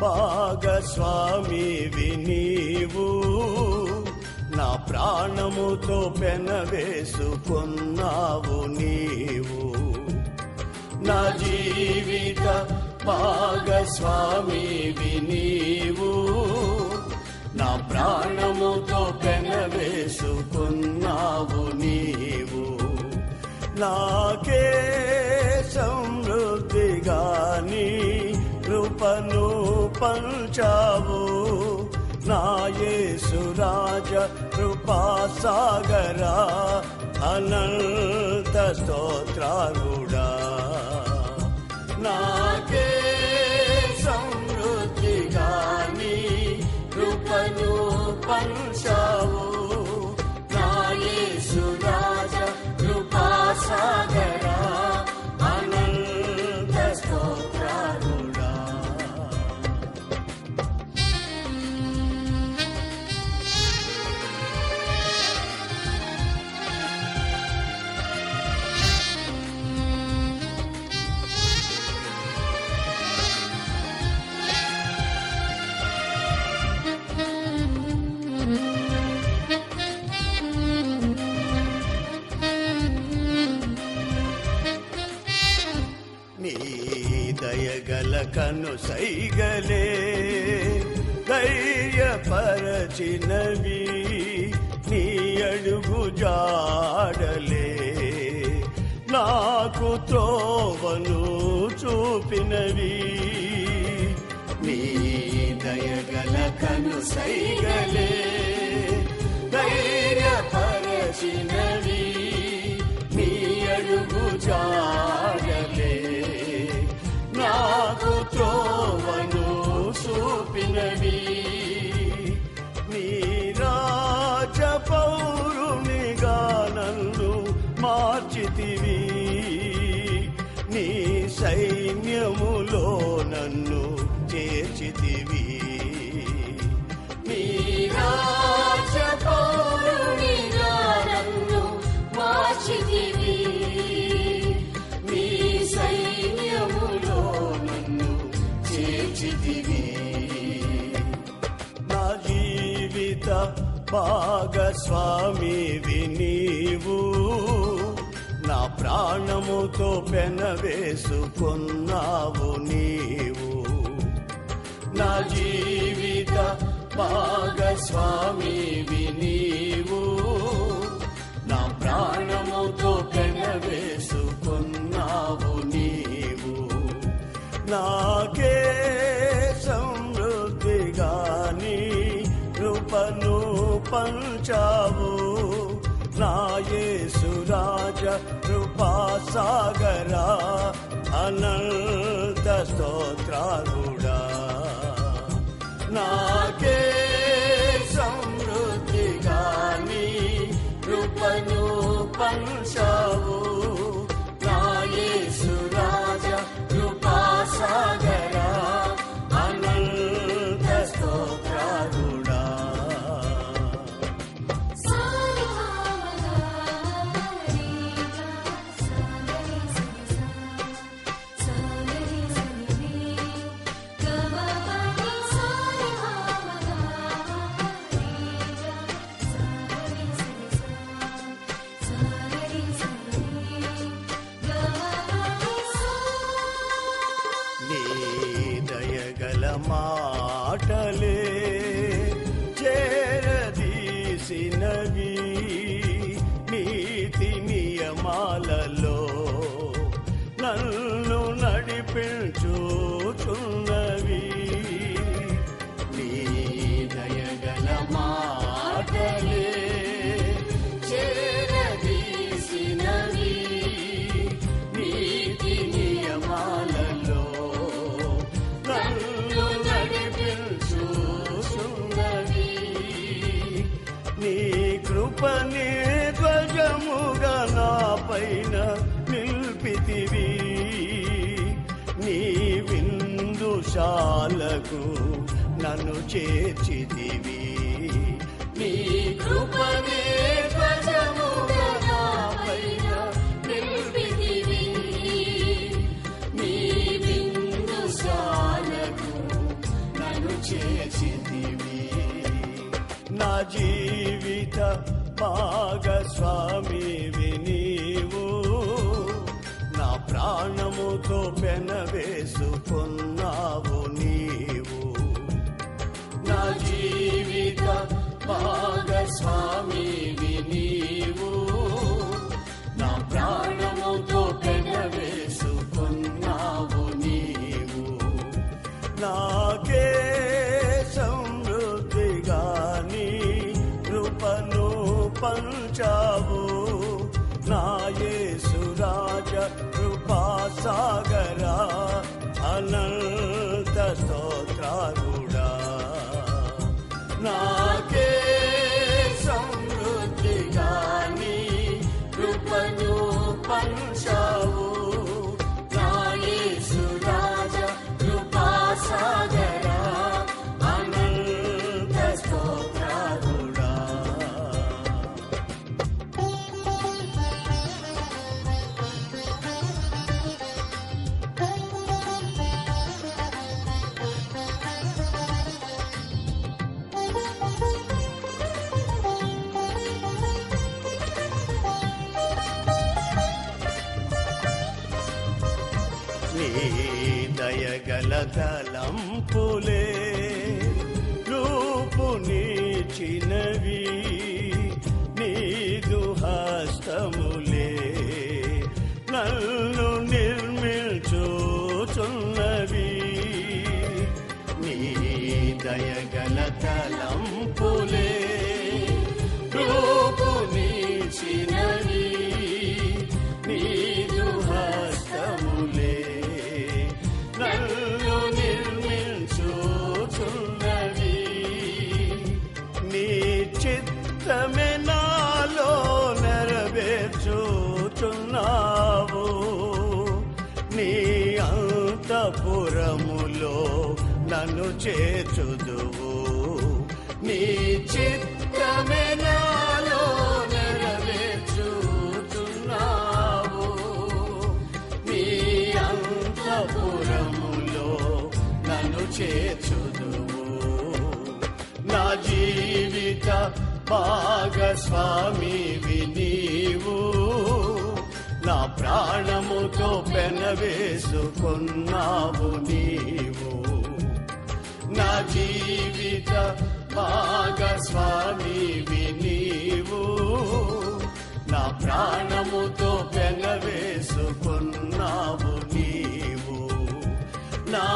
భాగస్వామి వినీవు. నా ప్రాణముతో పెనవేసుకున్నావు నీవు. నా జీవిత భాగస్వామి వినీవు. నా ప్రాణముతో పెనవేసుకున్నావు నీవు. నాకే పంచావు నాయేసు రాజ కృపా సాగరా అనంత స్తోత్రాలుడా నీ దయగల కను సైగలే ధైర్యపరచినవి నీ అడుగు జాడలే. నాకు త్రోవను చూపినవి నీ దయగల కను సైగలే ధైర్యపరచినవి నీ అడుగు జాడలే భాగస్వామి వినీవు. నా ప్రాణముతో పెనవేసుకున్నావు నీవు. నా జీవిత భాగస్వామి వినీవు. కృపాసాగరా అనంత స్తోత్రారుడా నా మాటలే నీ కృపని ధ్వజముగా నా పైన నిల్పితివి. నీ విందుశాలకు నన్ను చేర్చితివి. నీ కృపణ అనంత దయగల తలంపులే నన్ను చేర్చుదువు. నీ చిత్తమే నాలో నెరవేర్చుతున్నావు నీ అంతపురములో నన్ను చేర్చుదువు. నా జీవిత భాగస్వామి నీవు. నా ప్రాణముతో పెనవేసుకున్నావు నీవు. నా జీవిత భాగస్వామి నీవు. నా ప్రాణముతో పెనవేసుకున్నావు నీవు. నా